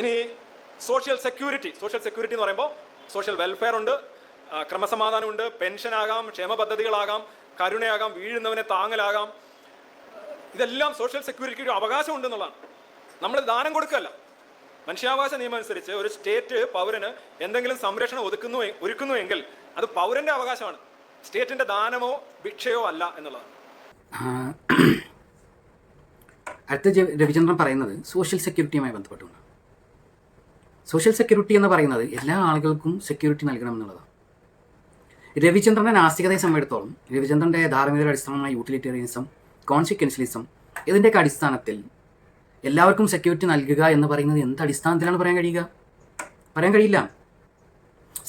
ഇനി social security social security എന്ന് പറയുമ്പോൾ സോഷ്യൽ വെൽഫെയർ ഉണ്ട് ക്രമസമാധാനമുണ്ട് പെൻഷനാകാം ക്ഷേമ പദ്ധതികളാകാം കരുണയാകാം വീഴുന്നവനെ താങ്ങലാകാം. ഇതെല്ലാം സോഷ്യൽ സെക്യൂരിറ്റിക്ക് ഒരു അവകാശമുണ്ടെന്നുള്ളതാണ് നമ്മൾ ദാനം കൊടുക്കല്ല മനുഷ്യാവകാശ നിയമം അനുസരിച്ച് ഒരു സ്റ്റേറ്റ് പൗരന് എന്തെങ്കിലും സംരക്ഷണം ഒതുക്കുന്നു ഒരുക്കുന്നുവെങ്കിൽ അത് പൗരന്റെ അവകാശമാണ്. സ്റ്റേറ്റിന്റെ ദാനമോ ഭിക്ഷയോ അല്ല എന്നുള്ളതാണ്. അടുത്ത രവിചന്ദ്രൻ പറയുന്നത് സോഷ്യൽ സെക്യൂരിറ്റിയുമായി ബന്ധപ്പെട്ടുകൊണ്ട് സോഷ്യൽ സെക്യൂരിറ്റി എന്ന് പറയുന്നത് എല്ലാ ആളുകൾക്കും സെക്യൂരിറ്റി നൽകണം എന്നുള്ളതാണ് രവിചന്ദ്രന്റെ നാസ്തികതയെ സംബന്ധിച്ചിടത്തോളം രവിചന്ദ്രന്റെ ധാർമ്മികതയുടെ അടിസ്ഥാനമായ യൂട്ടിലിറ്റേറിയനിസം കോൺസിക്വൻഷ്യലിസം ഇതിന്റെയൊക്കെ അടിസ്ഥാനത്തിൽ എല്ലാവർക്കും സെക്യൂരിറ്റി നൽകുക എന്ന് പറയുന്നത് എന്ത് അടിസ്ഥാനത്തിലാണ് പറയാൻ കഴിയുക? പറയാൻ കഴിയില്ല.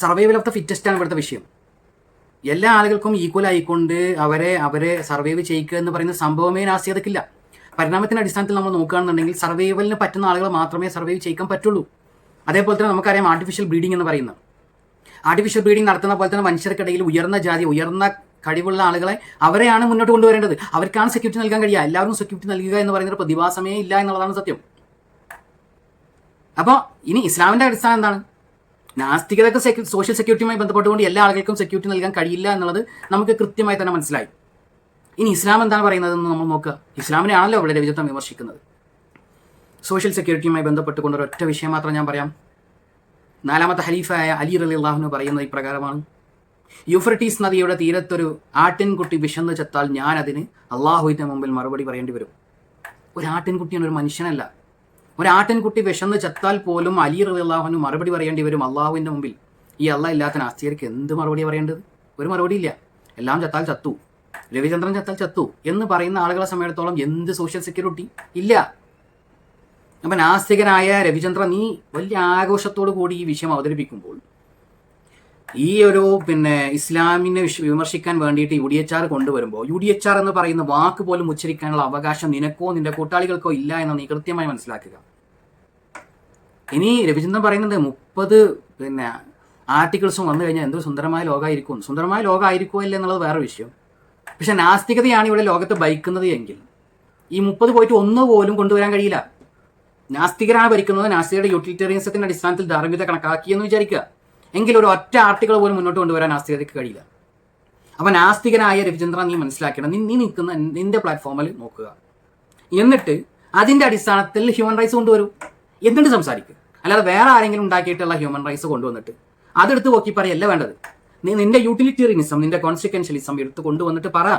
സർവൈവൽ ഓഫ് ദ ആണ് ഇവിടുത്തെ വിഷയം. എല്ലാ ആളുകൾക്കും ഈക്വൽ ആയിക്കൊണ്ട് അവരെ അവരെ സർവൈവ് ചെയ്യിക്കുക എന്ന് പറയുന്ന സംഭവമേ നാസ്തികതക്കില്ല പരിണാമത്തിന്റെ അടിസ്ഥാനത്തിൽ നമ്മൾ നോക്കുകയാണെന്നുണ്ടെങ്കിൽ സർവൈവലിന് പറ്റുന്ന ആളുകൾ മാത്രമേ സർവൈവ് ചെയ്യിക്കാൻ പറ്റുള്ളൂ. അതേപോലെ തന്നെ നമുക്കറിയാം ആർട്ടിഫിഷ്യൽ ബ്രീഡിംഗ് എന്ന് പറയുന്നത്. ആർട്ടിഫിഷ്യൽ ബ്രീഡിംഗ് നടത്തുന്ന പോലെ തന്നെ മനുഷ്യർക്കിടയിൽ ഉയർന്ന ജാതി ഉയർന്ന കഴിവുള്ള ആളുകളെ അവരെയാണ് മുന്നോട്ട് കൊണ്ടുവരേണ്ടത്. അവർക്കാണ് സെക്യൂരിറ്റി നൽകാൻ കഴിയുക. എല്ലാവരും സെക്യൂരിറ്റി നൽകുക എന്ന് പറയുന്ന ഒരു പ്രതിഭാസമേ ഇല്ല എന്നുള്ളതാണ് സത്യം. അപ്പോൾ ഇനി ഇസ്ലാമിന്റെ അടിസ്ഥാനം എന്താണ്? നാസ്തികതയ്ക്ക് സെക്യൂ സോഷ്യൽ സെക്യൂരിറ്റിയുമായി ബന്ധപ്പെട്ടുകൊണ്ട് എല്ലാ ആളുകൾക്കും സെക്യൂരിറ്റി നൽകാൻ കഴിയില്ല എന്നുള്ളത് നമുക്ക് കൃത്യമായി തന്നെ മനസ്സിലായി. ഇനി ഇസ്ലാം എന്താണ് പറയുന്നതെന്ന് നമ്മൾ നോക്കുക. ഇസ്ലാമിനെ ആണല്ലോ ഇവിടെ രവിചന്ദ്രൻ വിമർശിക്കുന്നത്. സോഷ്യൽ സെക്യൂരിറ്റിയുമായി ബന്ധപ്പെട്ടുകൊണ്ട് ഒരൊറ്റ വിഷയം മാത്രം ഞാൻ പറയാം. നാലാമത്തെ ഹലീഫായ അലി റലി അള്ളാഹുന് പറയുന്നത് ഇപ്രകാരമാണ് യൂഫ്രട്ടീസ് നദിയുടെ തീരത്തൊരു ആട്ടിൻകുട്ടി വിശന്ന് ചത്താൽ ഞാൻ അതിന് അള്ളാഹുവിന്റെ മുമ്പിൽ മറുപടി പറയേണ്ടി വരും. ഒരു ആട്ടിൻകുട്ടിയാണ് ഒരു മനുഷ്യനല്ല. ഒരു ആട്ടിൻകുട്ടി വിശന്ന് ചത്താൽ പോലും അലി റലി അള്ളാഹുന് മറുപടി പറയേണ്ടി വരും അള്ളാഹുവിന്റെ മുമ്പിൽ. ഈ അള്ളാഹ ഇല്ലാത്ത നാസ്തികർക്ക് എന്ത് മറുപടി പറയേണ്ടത്? ഒരു മറുപടി ഇല്ല. എല്ലാം ചത്താൽ ചത്തു. രവിചന്ദ്രൻ ചത്താൽ ചത്തു എന്ന് പറയുന്ന ആളുകളെ സമയത്തോളം എന്ത് സോഷ്യൽ സെക്യൂരിറ്റി ഇല്ല. അപ്പം നാസ്തികനായ രവിചന്ദ്ര നീ വലിയ ആഘോഷത്തോടു കൂടി ഈ വിഷയം അവതരിപ്പിക്കുമ്പോൾ ഈ ഒരു പിന്നെ ഇസ്ലാമിനെ വിമർശിക്കാൻ വേണ്ടിയിട്ട് യു ഡി എച്ച് ആർ കൊണ്ടുവരുമ്പോൾ യു ഡി എച്ച് ആർ എന്ന് പറയുന്ന വാക്ക് പോലും ഉച്ചരിക്കാനുള്ള അവകാശം നിനക്കോ നിന്റെ കൂട്ടാളികൾക്കോ ഇല്ല എന്ന് നീ കൃത്യമായി മനസ്സിലാക്കുക. ഇനി രവിചന്ദ്രൻ പറയുന്നത് മുപ്പത് പിന്നെ ആർട്ടിക്കിൾസും വന്നു കഴിഞ്ഞാൽ എന്തൊരു സുന്ദരമായ ലോകമായിരിക്കും. സുന്ദരമായ ലോകമായിരിക്കുമോ ഇല്ല എന്നുള്ളത് വേറെ വിഷയം. പക്ഷെ നാസ്തികതയാണ് ഇവിടെ ലോകത്ത് ഭയക്കുന്നത് എങ്കിൽ ഈ മുപ്പത് പോയിട്ട് ഒന്ന് പോലും കൊണ്ടുവരാൻ കഴിയില്ല. നാസ്തികരാണ് ഭരിക്കുന്നത് നാസ്തികരുടെ യൂട്ടിലിറ്റേറിയൻസത്തിന്റെ അടിസ്ഥാനത്തിൽ ധാർമ്മികത കണക്കാക്കിയെന്ന് വിചാരിക്കുക. എങ്കിൽ ഒരു ഒറ്റ ആർട്ടിക്കിൾ പോലും മുന്നോട്ട് കൊണ്ടുവരാൻ നാസ്തികതയ്ക്ക് കഴിയില്ല. അപ്പൊ നാസ്തികനായ രവിചന്ദ്ര നീ മനസ്സിലാക്കണം. നീ നിൽക്കുന്ന നിന്റെ പ്ലാറ്റ്ഫോമിൽ നോക്കുക. എന്നിട്ട് അതിന്റെ അടിസ്ഥാനത്തിൽ ഹ്യൂമൻ റൈറ്റ്സ് കൊണ്ടുവരൂ. എന്നിട്ട് സംസാരിക്കുക അല്ലാതെ വേറെ ആരെങ്കിലും ഉണ്ടാക്കിയിട്ടുള്ള ഹ്യൂമൻ റൈറ്റ്സ് കൊണ്ടുവന്നിട്ട് അതെടുത്ത് നോക്കി പറയല്ല വേണ്ടത്. നീ നിന്റെ യൂട്ടിലിറ്റേറിയനിസം നിന്റെ കോൺസിക്വൻഷ്യലിസം എടുത്ത് കൊണ്ടുവന്നിട്ട് പറ.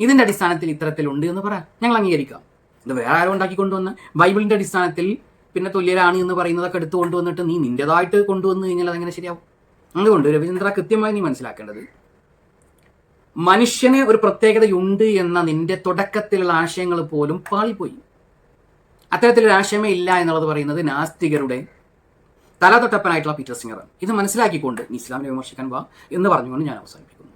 ഇതിന്റെ അടിസ്ഥാനത്തിൽ ഇത്തരത്തിലുണ്ട് എന്ന് പറ. ഞങ്ങൾ അംഗീകരിക്കാം. ഇത് വേറെ ആരും ഉണ്ടാക്കി കൊണ്ടുവന്ന് ബൈബിളിന്റെ അടിസ്ഥാനത്തിൽ പിന്നെ തുല്യരാണ് എന്ന് പറയുന്നതൊക്കെ എടുത്തു കൊണ്ടുവന്നിട്ട് നീ നിന്റേതായിട്ട് കൊണ്ടുവന്നു കഴിഞ്ഞാൽ അതെങ്ങനെ ശരിയാവും? അതുകൊണ്ട് രവിചന്ദ്ര കൃത്യമായി നീ മനസ്സിലാക്കേണ്ടത് മനുഷ്യന് ഒരു പ്രത്യേകതയുണ്ട് എന്ന നിന്റെ തുടക്കത്തിലുള്ള ആശയങ്ങൾ പോലും പാളിപ്പോയി. അത്തരത്തിലൊരു ആശയമേ ഇല്ല എന്നുള്ളത് പറയുന്നത് നാസ്തികരുടെ തലതൊട്ടപ്പനായിട്ടുള്ള പീറ്റർ സിംഗറാണ്. ഇത് മനസ്സിലാക്കിക്കൊണ്ട് നീ ഇസ്ലാമിനെ വിമർശിക്കാൻ വാ എന്ന് പറഞ്ഞുകൊണ്ട് ഞാൻ അവസാനിപ്പിക്കും